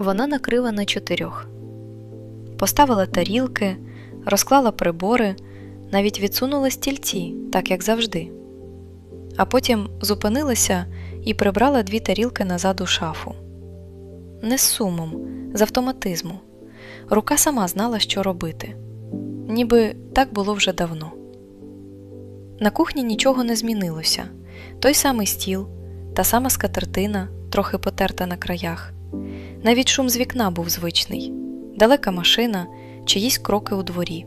вона накрила на чотирьох, поставила тарілки, розклала прибори, навіть відсунула стільці, так як завжди. А потім зупинилася і прибрала дві тарілки назад у шафу. Не з сумом, з автоматизму. Рука сама знала, що робити, ніби так було вже давно. На кухні нічого не змінилося той самий стіл, та сама скатертина, трохи потерта на краях. Навіть шум з вікна був звичний, далека машина, чиїсь кроки у дворі.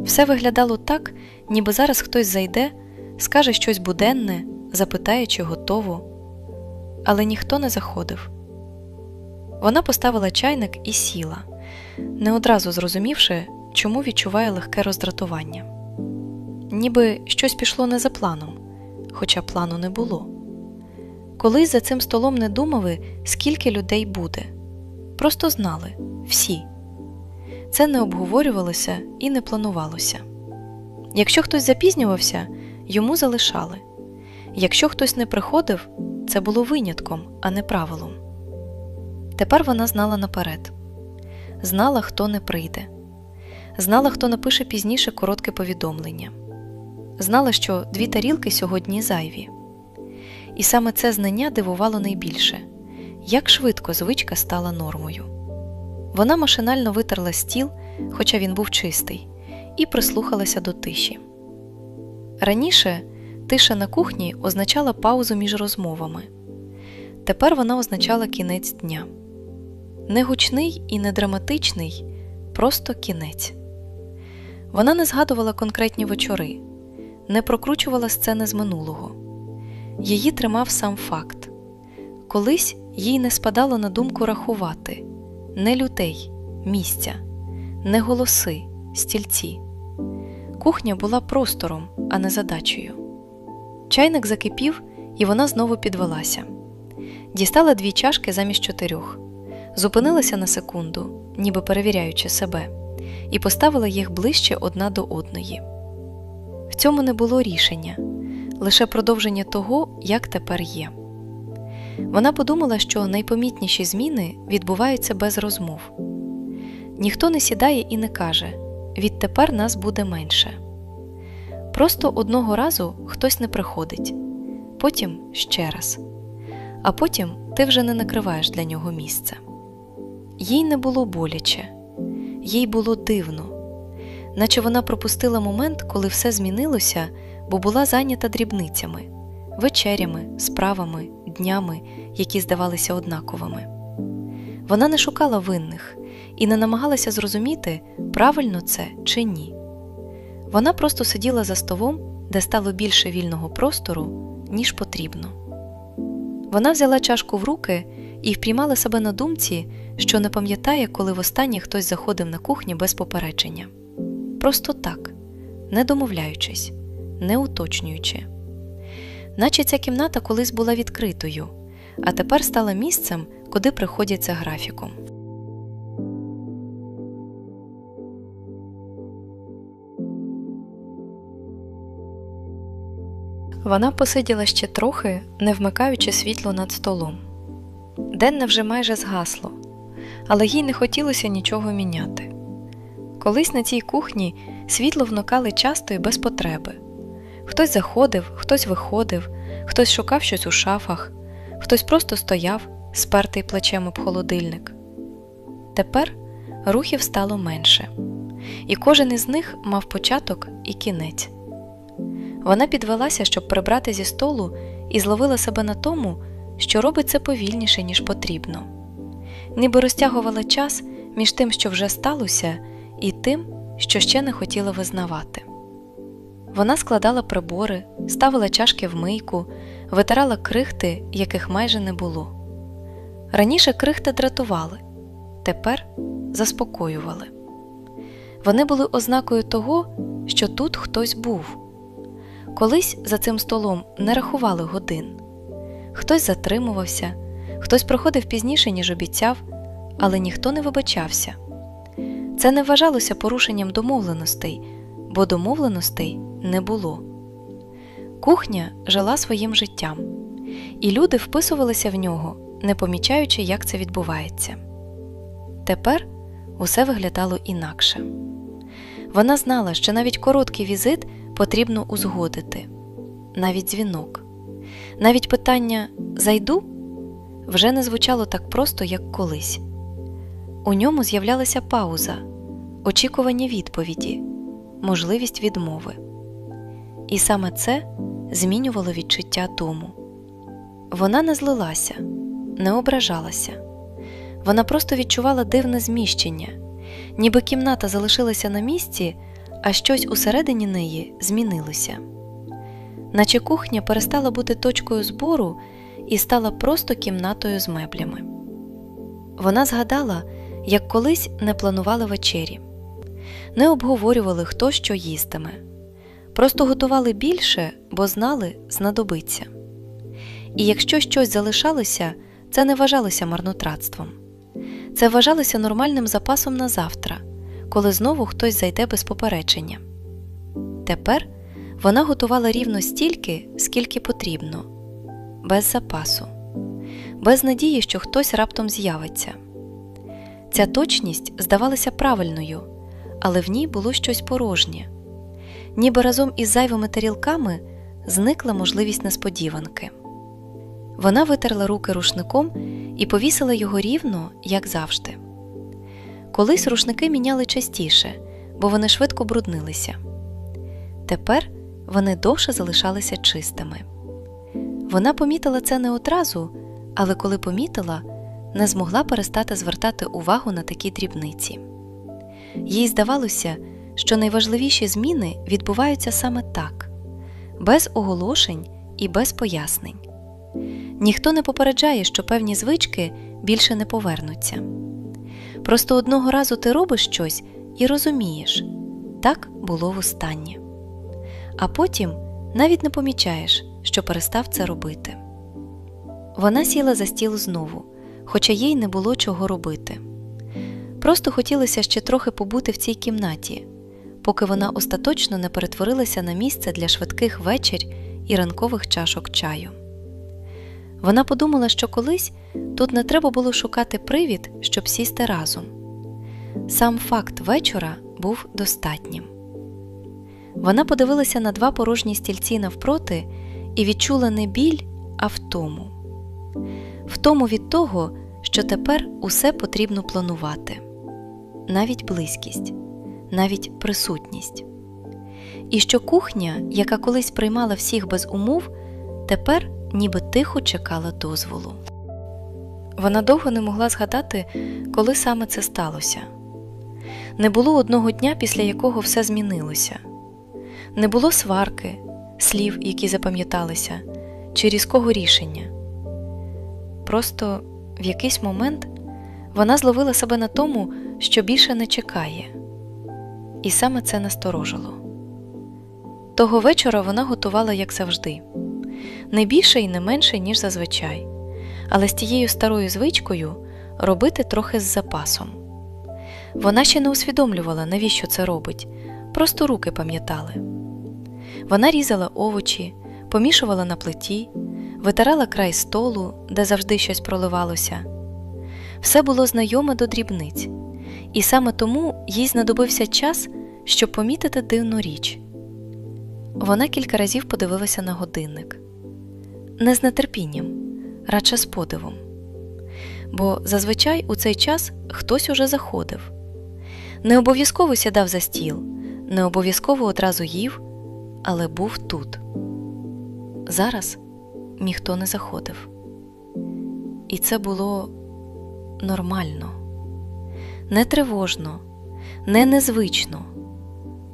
Все виглядало так, ніби зараз хтось зайде, скаже щось буденне, запитає, чи готово, але ніхто не заходив. Вона поставила чайник і сіла, не одразу зрозумівши, чому відчуває легке роздратування. Ніби щось пішло не за планом, хоча плану не було. Колись за цим столом не думали, скільки людей буде, просто знали всі. Це не обговорювалося і не планувалося. Якщо хтось запізнювався, йому залишали. Якщо хтось не приходив, це було винятком, а не правилом. Тепер вона знала наперед знала, хто не прийде, знала, хто напише пізніше коротке повідомлення, знала, що дві тарілки сьогодні зайві. І саме це знання дивувало найбільше як швидко звичка стала нормою. Вона машинально витерла стіл, хоча він був чистий, і прислухалася до тиші. Раніше тиша на кухні означала паузу між розмовами. Тепер вона означала кінець дня. Не гучний і не драматичний, просто кінець. Вона не згадувала конкретні вечори, не прокручувала сцени з минулого. Її тримав сам факт колись їй не спадало на думку рахувати не людей, місця, не голоси, стільці. Кухня була простором, а не задачею. Чайник закипів, і вона знову підвелася. Дістала дві чашки замість чотирьох, зупинилася на секунду, ніби перевіряючи себе, і поставила їх ближче одна до одної. В цьому не було рішення, лише продовження того, як тепер є. Вона подумала, що найпомітніші зміни відбуваються без розмов. Ніхто не сідає і не каже відтепер нас буде менше. Просто одного разу хтось не приходить, потім ще раз, а потім ти вже не накриваєш для нього місце. Їй не було боляче, їй було дивно, наче вона пропустила момент, коли все змінилося, бо була зайнята дрібницями, вечерями, справами, днями, які здавалися однаковими. Вона не шукала винних і не намагалася зрозуміти, правильно це чи ні. Вона просто сиділа за столом, де стало більше вільного простору, ніж потрібно. Вона взяла чашку в руки і впіймала себе на думці, що не пам'ятає, коли востаннє хтось заходив на кухню без попередження. Просто так, не домовляючись, не уточнюючи. Наче ця кімната колись була відкритою, а тепер стала місцем, куди приходять за графіком. Вона посиділа ще трохи, не вмикаючи світло над столом. Денне вже майже згасло, але їй не хотілося нічого міняти. Колись на цій кухні світло вмикали часто і без потреби. Хтось заходив, хтось виходив, хтось шукав щось у шафах, хтось просто стояв, спертий плечем об холодильник. Тепер рухів стало менше, і кожен із них мав початок і кінець. Вона підвелася, щоб прибрати зі столу, і зловила себе на тому, що робить це повільніше, ніж потрібно, ніби розтягувала час між тим, що вже сталося, і тим, що ще не хотіла визнавати. Вона складала прибори, ставила чашки в мийку, витирала крихти, яких майже не було. Раніше крихти дратували, тепер заспокоювали. Вони були ознакою того, що тут хтось був. Колись за цим столом не рахували годин. Хтось затримувався, хтось проходив пізніше, ніж обіцяв, але ніхто не вибачався. Це не вважалося порушенням домовленостей, бо домовленостей не було. Кухня жила своїм життям, і люди вписувалися в нього, не помічаючи, як це відбувається. Тепер усе виглядало інакше. Вона знала, що навіть короткий візит потрібно узгодити, навіть дзвінок, навіть питання зайду вже не звучало так просто, як колись. У ньому з'являлася пауза, очікування відповіді, можливість відмови. І саме це змінювало відчуття дому. Вона не злилася, не ображалася. Вона просто відчувала дивне зміщення, ніби кімната залишилася на місці, а щось усередині неї змінилося. Наче кухня перестала бути точкою збору і стала просто кімнатою з меблями. Вона згадала, як колись не планували вечері, не обговорювали, хто що їстиме, просто готували більше, бо знали, знадобиться. І якщо щось залишалося, це не вважалося марнотратством, це вважалося нормальним запасом на завтра, коли знову хтось зайде без попередження. Тепер вона готувала рівно стільки, скільки потрібно, без запасу, без надії, що хтось раптом з'явиться. Ця точність здавалася правильною, але в ній було щось порожнє, ніби разом із зайвими тарілками зникла можливість несподіванки. Вона витерла руки рушником і повісила його рівно, як завжди. Колись рушники міняли частіше, бо вони швидко бруднилися. Тепер вони довше залишалися чистими. Вона помітила це не одразу, але коли помітила, не змогла перестати звертати увагу на такі дрібниці. Їй здавалося, що найважливіші зміни відбуваються саме так, без оголошень і без пояснень. Ніхто не попереджає, що певні звички більше не повернуться. Просто одного разу ти робиш щось і розумієш так було востаннє. А потім навіть не помічаєш, що перестав це робити. Вона сіла за стіл знову, хоча їй не було чого робити. Просто хотілося ще трохи побути в цій кімнаті, поки вона остаточно не перетворилася на місце для швидких вечір і ранкових чашок чаю. Вона подумала, що колись тут не треба було шукати привід, щоб сісти разом. Сам факт вечора був достатнім. Вона подивилася на два порожні стільці навпроти і відчула не біль, а втому. Втому від того, що тепер усе потрібно планувати, навіть близькість, навіть присутність. І що кухня, яка колись приймала всіх без умов, тепер ніби тихо чекала дозволу. Вона довго не могла згадати, коли саме це сталося. Не було одного дня, після якого все змінилося, не було сварки, слів, які запам'яталися, чи різкого рішення. Просто в якийсь момент вона зловила себе на тому, що більше не чекає, і саме це насторожило. Того вечора вона готувала, як завжди не більше і не менше, ніж зазвичай, але з тією старою звичкою робити трохи з запасом. Вона ще не усвідомлювала, навіщо це робить, просто руки пам'ятали. Вона різала овочі, помішувала на плиті, витирала край столу, де завжди щось проливалося. Все було знайоме до дрібниць, і саме тому їй знадобився час, щоб помітити дивну річ. Вона кілька разів подивилася на годинник не з нетерпінням, радше з подивом. Бо зазвичай у цей час хтось уже заходив, не обов'язково сідав за стіл, не обов'язково одразу їв, але був тут. Зараз ніхто не заходив. І це було нормально, не тривожно, не незвично,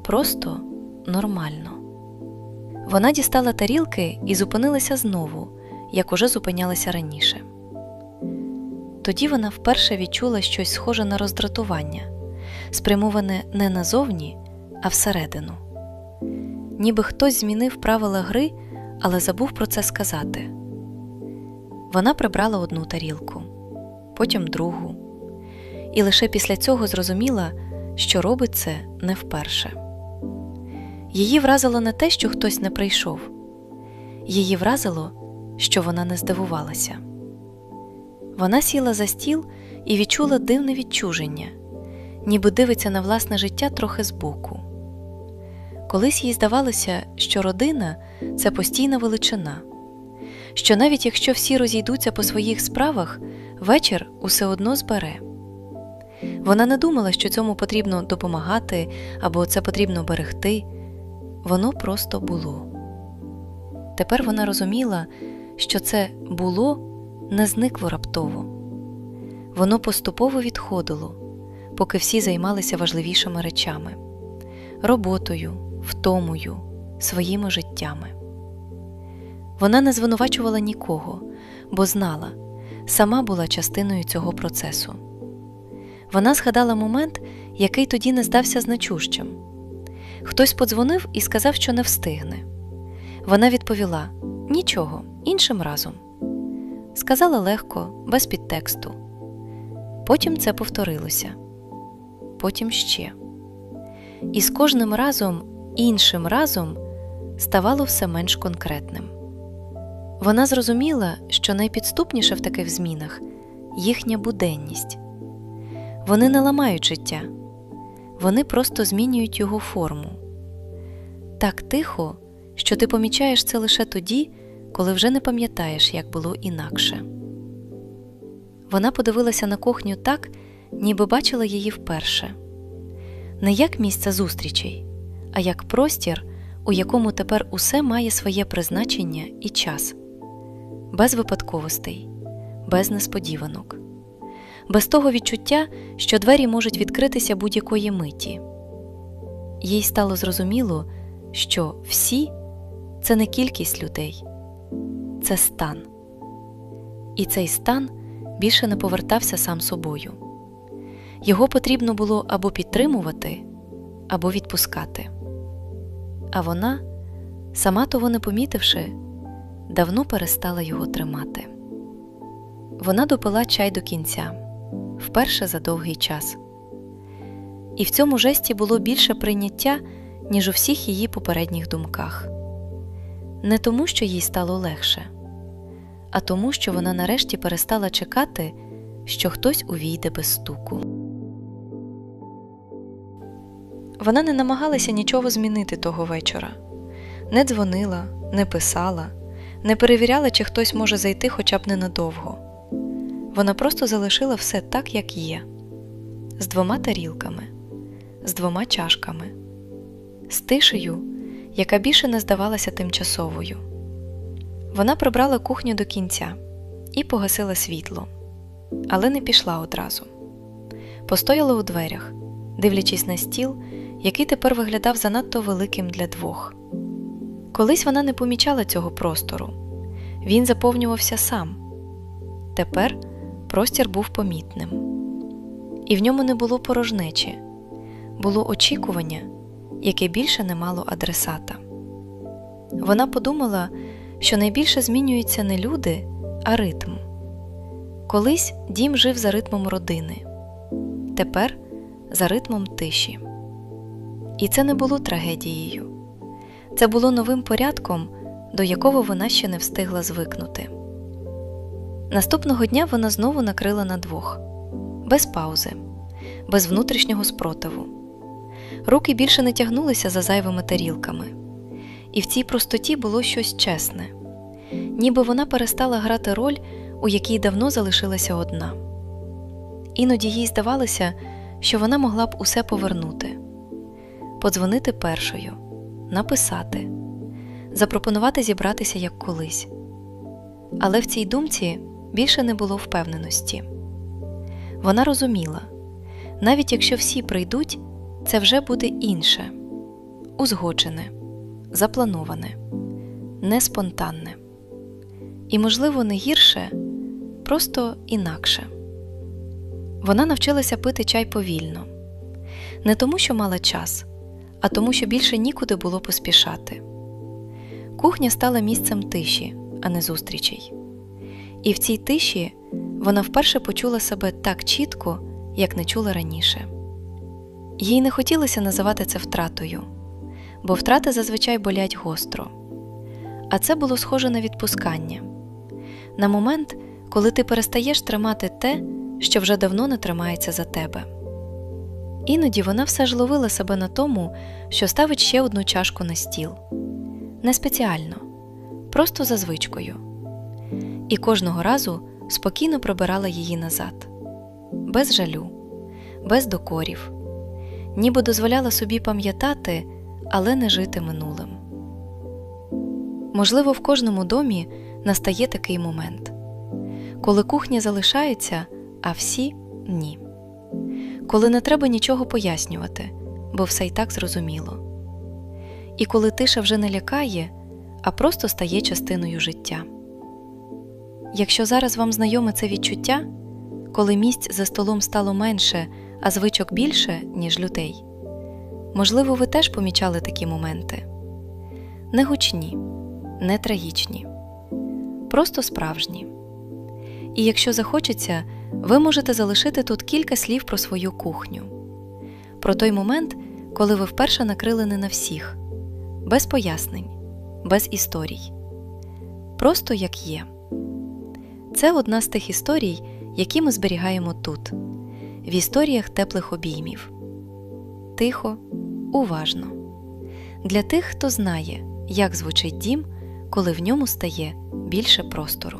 просто нормально. Вона дістала тарілки і зупинилася знову, як уже зупинялася раніше. Тоді вона вперше відчула щось схоже на роздратування, спрямоване не назовні, а всередину. Ніби хтось змінив правила гри, але забув про це сказати. Вона прибрала одну тарілку, потім другу, і лише після цього зрозуміла, що робить це не вперше. Її вразило не те, що хтось не прийшов, її вразило, що вона не здивувалася. Вона сіла за стіл і відчула дивне відчуження, ніби дивиться на власне життя трохи збоку. Колись їй здавалося, що родина це постійна величина, що навіть якщо всі розійдуться по своїх справах, вечір усе одно збере. Вона не думала, що цьому потрібно допомагати або це потрібно берегти, воно просто було. Тепер вона розуміла, що це було не зникло раптово, воно поступово відходило, поки всі займалися важливішими речами роботою, втомою, своїми життями. Вона не звинувачувала нікого, бо знала, сама була частиною цього процесу. Вона згадала момент, який тоді не здався значущим. Хтось подзвонив і сказав, що не встигне. Вона відповіла нічого, іншим разом. Сказала легко, без підтексту. Потім це повторилося, потім ще. І з кожним разом, іншим разом ставало все менш конкретним. Вона зрозуміла, що найпідступніше в таких змінах їхня буденність. Вони не ламають життя, вони просто змінюють його форму. Так тихо, що ти помічаєш це лише тоді, коли вже не пам'ятаєш, як було інакше. Вона подивилася на кухню так, ніби бачила її вперше не як місце зустрічей, а як простір, у якому тепер усе має своє призначення і час, без випадковостей, без несподіванок, без того відчуття, що двері можуть відкритися будь-якої миті. Їй стало зрозуміло, що всі це не кількість людей, це стан. І цей стан більше не повертався сам собою. Його потрібно було або підтримувати, або відпускати. А вона, сама того не помітивши, давно перестала його тримати. Вона допила чай до кінця вперше за довгий час. І в цьому жесті було більше прийняття, ніж у всіх її попередніх думках. Не тому, що їй стало легше, а тому, що вона нарешті перестала чекати, що хтось увійде без стуку. Вона не намагалася нічого змінити того вечора, не дзвонила, не писала, не перевіряла, чи хтось може зайти хоча б ненадовго. Вона просто залишила все так, як є, з двома тарілками, з двома чашками, з тишею, яка більше не здавалася тимчасовою. Вона прибрала кухню до кінця і погасила світло, але не пішла одразу. Постояла у дверях, дивлячись на стіл, який тепер виглядав занадто великим для двох. Колись вона не помічала цього простору, він заповнювався сам. Тепер простір був помітним, і в ньому не було порожнечі, було очікування, яке більше не мало адресата. Вона подумала, що найбільше змінюються не люди, а ритм. Колись дім жив за ритмом родини, тепер за ритмом тиші. І це не було трагедією, це було новим порядком, до якого вона ще не встигла звикнути. Наступного дня вона знову накрила на двох, без паузи, без внутрішнього спротиву. Руки більше не тягнулися за зайвими тарілками, і в цій простоті було щось чесне, ніби вона перестала грати роль, у якій давно залишилася одна. Іноді їй здавалося, що вона могла б усе повернути, подзвонити першою, написати, запропонувати зібратися як колись. Але в цій думці більше не було впевненості. Вона розуміла, навіть якщо всі прийдуть, це вже буде інше, узгоджене, заплановане, не спонтанне. І, можливо, не гірше, просто інакше. Вона навчилася пити чай повільно, не тому, що мала час, а тому, що більше нікуди було поспішати. Кухня стала місцем тиші, а не зустрічей. І в цій тиші вона вперше почула себе так чітко, як не чула раніше. Їй не хотілося називати це втратою, бо втрати зазвичай болять гостро. А це було схоже на відпускання, на момент, коли ти перестаєш тримати те, що вже давно не тримається за тебе. Іноді вона все ж ловила себе на тому, що ставить ще одну чашку на стіл. Не спеціально, просто за звичкою. І кожного разу спокійно прибирала її назад, без жалю, без докорів, ніби дозволяла собі пам'ятати, але не жити минулим. Можливо, в кожному домі настає такий момент, коли кухня залишається, а всі ні. Коли не треба нічого пояснювати, бо все й так зрозуміло. І коли тиша вже не лякає, а просто стає частиною життя. Якщо зараз вам знайоме це відчуття, коли місць за столом стало менше, а звичок більше, ніж людей, можливо, ви теж помічали такі моменти не гучні, не трагічні, просто справжні. І якщо захочеться, ви можете залишити тут кілька слів про свою кухню, про той момент, коли ви вперше накрили не на всіх, без пояснень, без історій, просто як є. Це одна з тих історій, які ми зберігаємо тут, в історіях теплих обіймів. Тихо, уважно. Для тих, хто знає, як звучить дім, коли в ньому стає більше простору.